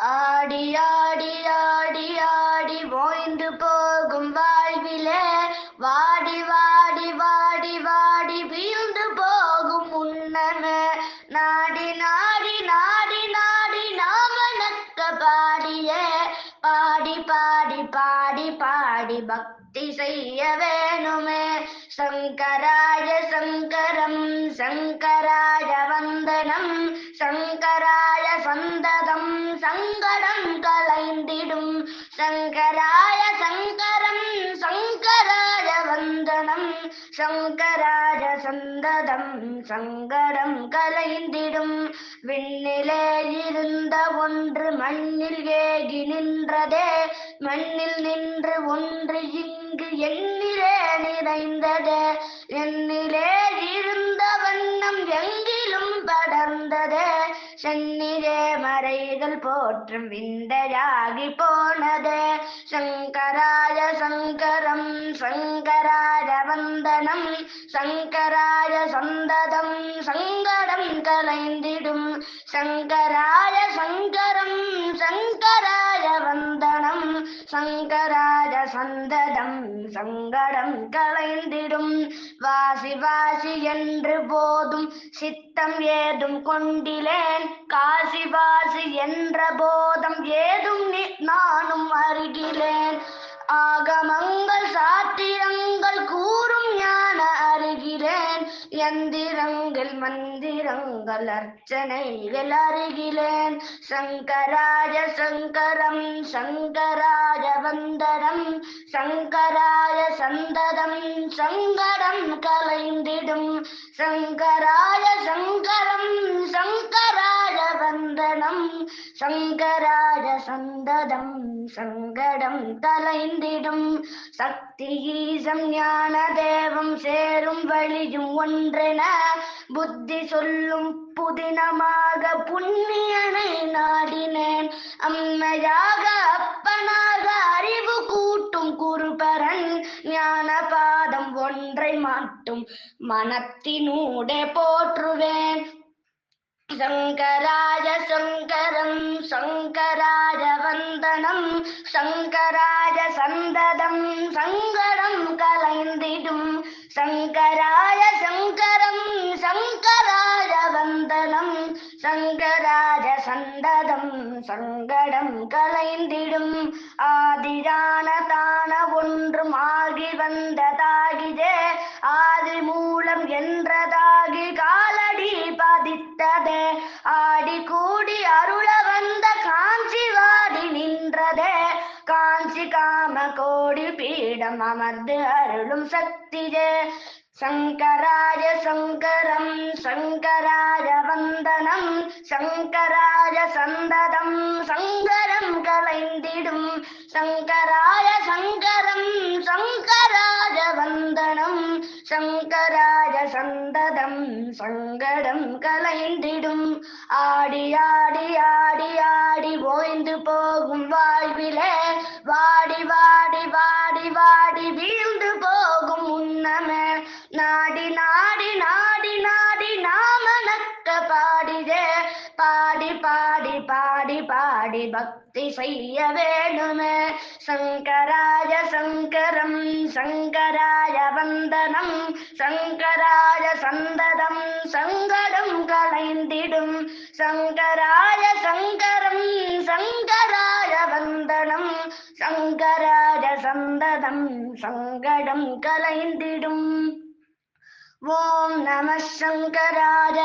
ஆடி ஆடி ஆடி ஆடி ஓய்ந்து போகும் வாழ்விலே வாடி வாடி. பாடி பாடி பாடி பக்தி செய்ய வேணுமே. சங்கராய சங்கரம் சங்கராய வந்தனம் சங்கராய சந்ததம் சங்கடம் கலைந்திடும். சங்கராய சங்கரம் சங்கராய வந்தனம் சங்கராய சந்ததம் சங்கடம் கலைந்திடும். விண்ணிலே இருந்த ஒன்று மண்ணில் ஏகி நின்றதே. மண்ணில் நின்று ஒன்று இங்கு எண்ணிலே நிறைந்ததே. எண்ணிலே இருந்த வண்ணம் எங்கிலும் படர்ந்ததே. சென்னிலே மறைகள் போற்றும் விந்தையாகி போனதே. சங்கராய சங்கரம் சங்கராய வந்தனம் சங்கராய சந்ததம் சங்கடம் கலைந்திடும். சங்கராய சங்கரம் சங்கரா சங்கராஜ சந்ததம் சங்கடம் களைந்திடும் வாசி வாசி என்று போதும் சித்தம் ஏதும் கொண்டிலேன். காசி வாசி என்ற போதம் ஏதும் நானும் அருகிலேன் ஆகமங்கள் சாத்திரங்கள் கூறும் ஞான அருகிலேன் எந்திர எந்திரங்கள் மந்திரங்கள் அர்ச்சனைகள் அருகிலேன். சங்கராஜ சங்கரம் சங்கராஜ வந்தனம். சங்கராஜ சந்ததம் சங்கரம் கலைந்திடும். சங்கராஜ சங்கரம் சங்கராஜ வந்தனம். சங்கராஜ சந்ததம் சங்கடம் கலைந்திடும். சக்தி ஈசம் ஞான தேவம் சேரும் வழியும் ஒன்றென புத்தி சொல்லும் புதினமாக புண்ணியனை நாடினேன். அம்மையாக அப்பனாக அறிவு கூட்டும் குருபரன் ஞான பாதம் ஒன்றை மாட்டும் மனத்தினூடே போற்றுவேன். சங்கராஜ சங்கரம் சங்கராஜ வந்தனம் சங்கராஜ சந்ததம் சங்கரம் கலைந்திடும். சங்கரா சங்கராய சந்ததம் சங்கடம் கலைந்திடும். ஆதிரான தான ஒன்றும் ஆகி வந்ததாகிதே ஆதி மூலம் என்றதாகி காலடி பதித்ததே. ஆடி கூடி அருள வந்த காஞ்சி வாடி நின்றதே. காஞ்சி காம கோடி பீடம் அமர்ந்து அருளும் சக்தியே. சங்கராய சங்கரம் சங்கராய வந்தனம் சங்கராய சந்ததம் சங்கரம் கலைந்திடும். சங்கராய சங்கரம் சங்கராய வந்தனம் சங்கராய சந்ததம் சங்கடம் கலைந்திடும். ஆடி ஆடி ஆடி ஆடி ஓய்ந்து போகும் வாழ்விலே வாடி வாடி வாடி வாடி வீழ்ந்து போ பாடி பாடி பாடி பக்தி செய்ய வேணுமே. சங்கராய சங்கரம் சங்கராய வந்தனம் சங்கராய சந்ததம் சங்கடம் கலைந்திடும். சங்கராய சங்கரம் சங்கராய வந்தனம் சங்கராய சந்ததம் சங்கடம் கலைந்திடும். ஓம் நம சங்கராய